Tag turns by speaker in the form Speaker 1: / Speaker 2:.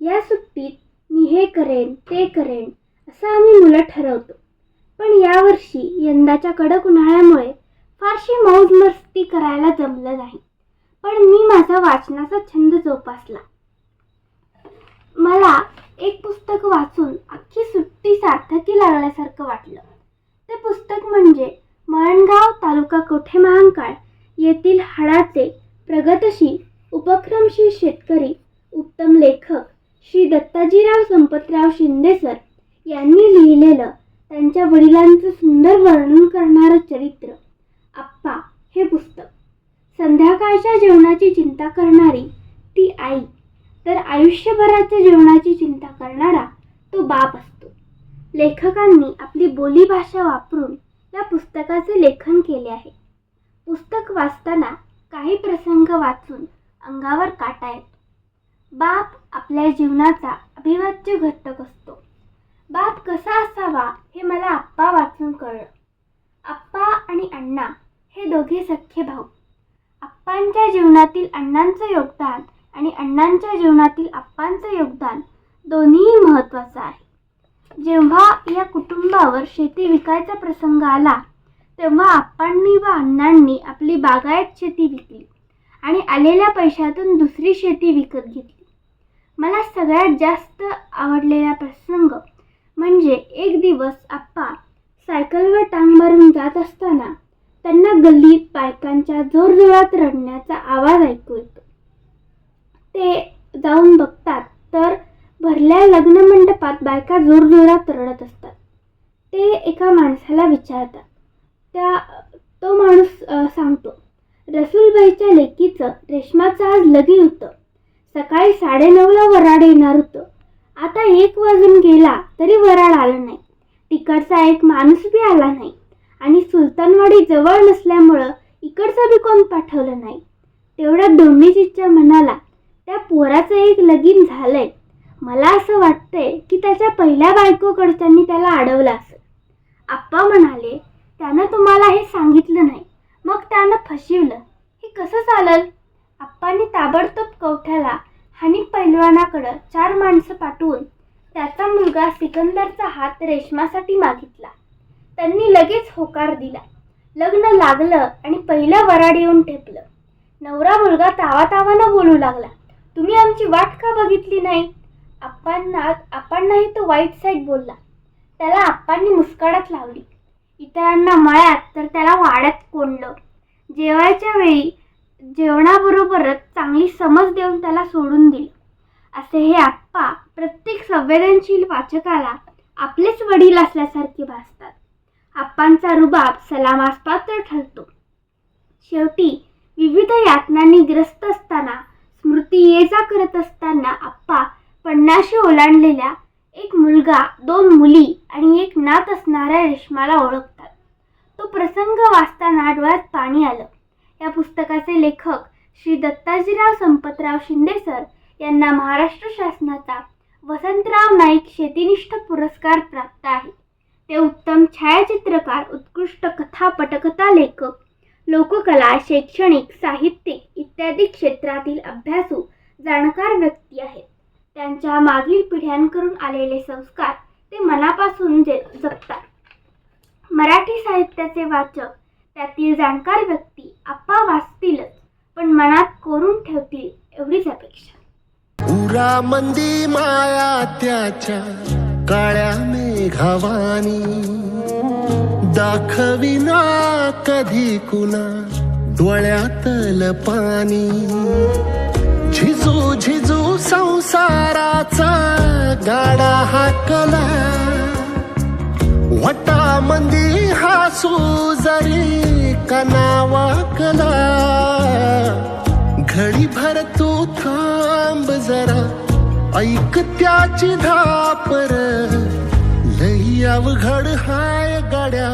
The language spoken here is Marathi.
Speaker 1: या सुट्टीत मी हे करेन ते करेन असं आम्ही मुलं ठरवतो. पण यावर्षी यंदाच्या कडक उन्हाळ्यामुळे फारशी मौज मस्ती करायला जमलं नाही. पण मी माझा वाचनाचा छंद जोपासला. मला एक पुस्तक वाचून अख्खी सुट्टी सार्थकी लागल्यासारखं वाटलं. ते पुस्तक म्हणजे मळणगाव तालुका कोठे महांकाळ येथील हाडाचे प्रगतशील उपक्रमशील शेतकरी उत्तम लेखक श्री दत्ताजीराव संपतराव शिंदे सर यांनी लिहिलेलं त्यांच्या वडिलांचं सुंदर वर्णन करणारं चरित्र आप्पा हे पुस्तक. संध्याकाळच्या जेवणाची चिंता करणारी ती आई तर आयुष्यभराच्या जेवणाची चिंता करणारा तो बाप असतो. लेखकांनी आपली बोलीभाषा वापरून या पुस्तकाचे लेखन केले आहे. पुस्तक वाचताना काही प्रसंग वाचून अंगावर काटा येतो. बाप आपल्या जीवनाचा अविभाज्य घटक असतो. बाप कसा असावा हे मला आप्पा वाचून कळलं. आप्पा आणि अण्णा हे दोघे सख्खे भाऊ. आप्पांच्या जीवनातील अण्णांचं योगदान आणि अण्णांच्या जीवनातील आप्पांचं योगदान दोन्हीही महत्त्वाचं आहे. जेव्हा या कुटुंबावर शेती विकायचा प्रसंग आला तेव्हा आप्पांनी व अण्णांनी आपली बागायत शेती विकली आणि आलेल्या पैशातून दुसरी शेती विकत घेतली. मला सगळ्यात जास्त आवडलेला प्रसंग म्हणजे एक दिवस आप्पा सायकलवर टांग मारून जात असताना त्यांना गल्लीत बायकांच्या जोरजोरात रडण्याचा आवाज ऐकू येतो. ते जाऊन बघतात तर भरल्या लग्न मंडपात बायका जोरजोरात रडत असतात. ते एका माणसाला विचारतात. त्या तो माणूस सांगतो रसूलबाईच्या लेकीचं रेशमाचं आज लगीन होतं. सकाळी साडेनऊला वराड येणार होतं. आता एक वाजून गेला तरी वराड आलं नाही. तिकडचा एक माणूस बी आला नाही. आणि सुलतानवाडी जवळ नसल्यामुळं इकडचं बी कोण पाठवलं नाही. तेवढ्यात डोंगीजीच्या म्हणाला त्या पोराचं एक लगीन झालंय. मला असं वाटतंय की त्याच्या पहिल्या बायकोकडच्यांनी त्याला अडवलं असेल आप्पा म्हणाले त्यानं तुम्हाला हे सांगितलं नाही. मग त्यानं फसविलं. हे कसं चालल? आप्पांनी ताबडतोब कवठ्याला हानी पैलवानाकडं चार माणसं पाठवून त्याचा मुलगा सिकंदरचा हात रेशमासाठी मागितला. त्यांनी लगेच होकार दिला. लग्न लागलं आणि पहिलं वराड येऊन ठेपलं. नवरा मुलगा तावातावानं बोलू लागला तुम्ही आमची वाट का बघितली नाही? आप्पांना आप्पांनाही तो वाईट साईड बोलला. त्याला आप्पांनी मुस्काडात लावली. इतरांना मळ्यात तर त्याला वाड्यात कोंडलं. जेवायच्या वेळी जेवणाबरोबरच चांगली समज देऊन त्याला सोडून दिली. असे हे आप्पा प्रत्येक संवेदनशील वाचकाला आपलेच वडील असल्यासारखे भासतात. आप्पांचा रुबाब सलामास पात्र ठरतो. शेवटी विविध यातनांनी ग्रस्त असताना स्मृती ये जा करत असताना आप्पा पन्नाशी ओलांडलेल्या एक मुलगा दोन मुली आणि एक नात असणाऱ्या रेशमाला ओळखतात. तो प्रसंग वाचताना डोळ्यात पाणी आलं. पुस्तकाचे लेखक श्री दत्ताजीराव संपतराव शिंदे सर यांना महाराष्ट्र शासनाचा वसंतराव नाईक शेतीनिष्ठ पुरस्कार प्राप्त आहे. ते उत्तम छायाचित्रकार उत्कृष्ट कथा पटकथा लेखक लोककला शैक्षणिक साहित्यिक इत्यादी क्षेत्रातील अभ्यासू जाणकार व्यक्ती आहेत. त्यांच्या मागील पिढ्यांकडून आलेले संस्कार ते मनापासून जे जपतात. मराठी साहित्याचे वाचक त्यातील जाणकार व्यक्ती आप्पा वाचतीलच पण मनात कोरून ठेवतील एवढीच अपेक्षा.
Speaker 2: पुरा मंदी माया त्याच्या काळ्या मेघावानी. दाखविना कधी कुणा डोळ्यातल पाणी झिजू झिजू संसाराचा गाडा हा कला वटा मंदी हासू जरी कनावा कला. घडी भर तू थांब जरा ऐक त्याची धापर. लई अवघड हाय गड्या.